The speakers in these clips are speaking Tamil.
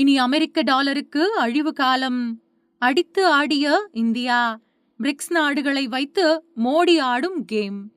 இனி அமெரிக்க டாலருக்கு அழிவு காலம். அடித்து ஆடிய இந்தியா. பிரிக்ஸ் நாடுகளை வைத்து மோடி ஆடும் கேம்.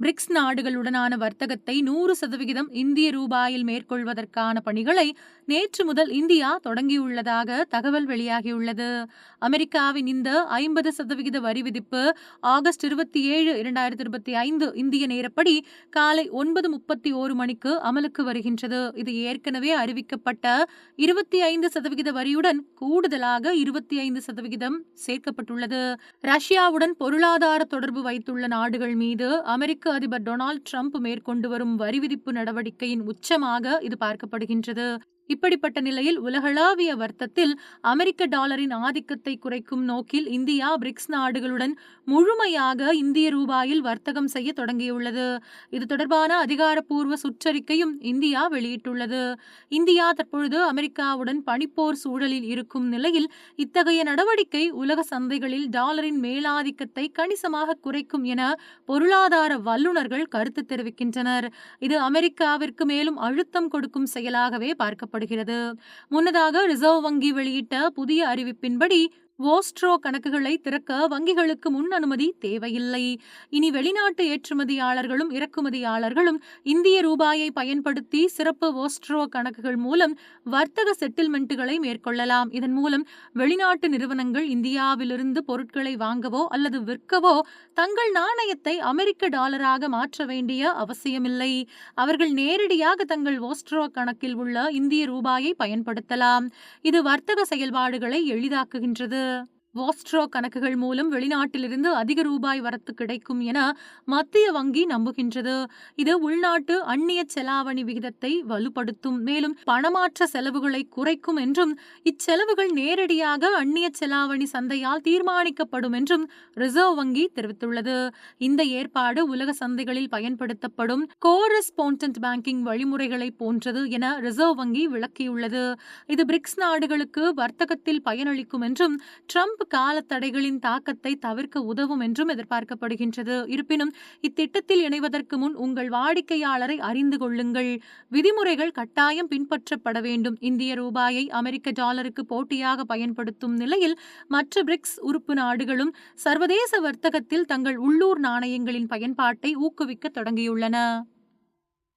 பிரிக்ஸ் நாடுகளுடனான வர்த்தகத்தை நூறு சதவிகிதம் இந்திய ரூபாயில் மேற்கொள்வதற்கான பணிகளை நேற்று முதல் இந்தியா தொடங்கியுள்ளதாக தகவல் வெளியாகியுள்ளது. அமெரிக்காவின் இந்த ஐம்பது சதவிகித வரி விதிப்பு ஆகஸ்ட் இருபத்தி ஏழு இரண்டாயிரத்தி இருபத்தி ஐந்து இந்திய நேரப்படி காலை ஒன்பது முப்பத்தி ஓரு மணிக்கு அமலுக்கு வருகின்றது. இது ஏற்கனவே அறிவிக்கப்பட்ட இருபத்தி ஐந்து சதவிகித வரியுடன் கூடுதலாக இருபத்தி ஐந்து சதவிகிதம் சேர்க்கப்பட்டுள்ளது. ரஷ்யாவுடன் பொருளாதார தொடர்பு வைத்துள்ள நாடுகள் மீது அமெரிக்க அதிபர் டொனால்ட் ட்ரம்ப் மேற்கொண்டு வரும் வரி விதிப்பு நடவடிக்கையின் உச்சமாக இது பார்க்கப்படுகின்றது. இப்படிப்பட்ட நிலையில் உலகளாவிய வர்த்தத்தில் அமெரிக்க டாலரின் ஆதிக்கத்தை குறைக்கும் நோக்கில் இந்தியா பிரிக்ஸ் நாடுகளுடன் முழுமையாக இந்திய ரூபாயில் வர்த்தகம் செய்ய தொடங்கியுள்ளது. இது தொடர்பான அதிகாரப்பூர்வ சுற்றறிக்கையும் இந்தியா வெளியிட்டுள்ளது. இந்தியா தற்பொழுது அமெரிக்காவுடன் பனிப்போர் சூழலில் இருக்கும் நிலையில் இத்தகைய நடவடிக்கை உலக சந்தைகளில் டாலரின் மேலாதிக்கத்தை கணிசமாக குறைக்கும் என பொருளாதார வல்லுநர்கள் கருத்து தெரிவிக்கின்றனர். இது அமெரிக்காவிற்கு மேலும் அழுத்தம் கொடுக்கும் செயலாகவே பார்க்கப்படும் கூறப்படுகிறது முன்னதாக ரிசர்வ் வங்கி வெளியிட்ட புதிய அறிவிப்பின்படி ஓஸ்ட்ரோ கணக்குகளை திறக்க வங்கிகளுக்கு முன் அனுமதி தேவையில்லை. இனி வெளிநாட்டு ஏற்றுமதியாளர்களும் இறக்குமதியாளர்களும் இந்திய ரூபாயை பயன்படுத்தி சிறப்பு ஓஸ்ட்ரோ கணக்குகள் மூலம் வர்த்தக செட்டில்மெண்ட்டுகளை மேற்கொள்ளலாம். இதன் மூலம் வெளிநாட்டு நிறுவனங்கள் இந்தியாவிலிருந்து பொருட்களை வாங்கவோ அல்லது விற்கவோ தங்கள் நாணயத்தை அமெரிக்க டாலராக மாற்ற வேண்டிய அவசியமில்லை. அவர்கள் நேரடியாக தங்கள் ஓஸ்ட்ரோ கணக்கில் உள்ள இந்திய ரூபாயை பயன்படுத்தலாம். இது வர்த்தக செயல்பாடுகளை எளிதாக்குகின்றது. Ende வாஸ்ட்ரோ கணக்குகள் மூலம் வெளிநாட்டிலிருந்து அதிக ரூபாய் வரத்து கிடைக்கும் என மத்திய வங்கி நம்புகின்றது. இது உள்நாட்டு அந்நிய செலாவணி விகிதத்தை வலுப்படுத்தும். மேலும் பணமாற்ற செலவுகளை குறைக்கும் என்றும் இச்செலவுகள் நேரடியாக அந்நிய செலாவணி சந்தையால் தீர்மானிக்கப்படும் என்றும் ரிசர்வ் வங்கி தெரிவித்துள்ளது. இந்த ஏற்பாடு உலக சந்தைகளில் பயன்படுத்தப்படும் கோரஸ்பாண்டன்ட் பேங்கிங் வழிமுறைகளை போன்றது என ரிசர்வ் வங்கி விளக்கியுள்ளது. இது பிரிக்ஸ் நாடுகளுக்கு வர்த்தகத்தில் பயனளிக்கும் என்றும் ட்ரம்ப் ட்ரம்ப் கால தடைகளின் தாக்கத்தை தவிர்க்க உதவும் என்றும் எதிர்பார்க்கப்படுகின்றது. இருப்பினும் இத்திட்டத்தில் இணைவதற்கு முன் உங்கள் வாடிக்கையாளரை அறிந்து கொள்ளுங்கள். விதிமுறைகள் கட்டாயம் பின்பற்றப்பட வேண்டும். இந்திய ரூபாயை அமெரிக்க டாலருக்கு போட்டியாக பயன்படுத்தும் நிலையில் மற்ற பிரிக்ஸ் உறுப்பு நாடுகளும் சர்வதேச வர்த்தகத்தில் தங்கள் உள்ளூர் நாணயங்களின் பயன்பாட்டை ஊக்குவிக்க தொடங்கியுள்ளன.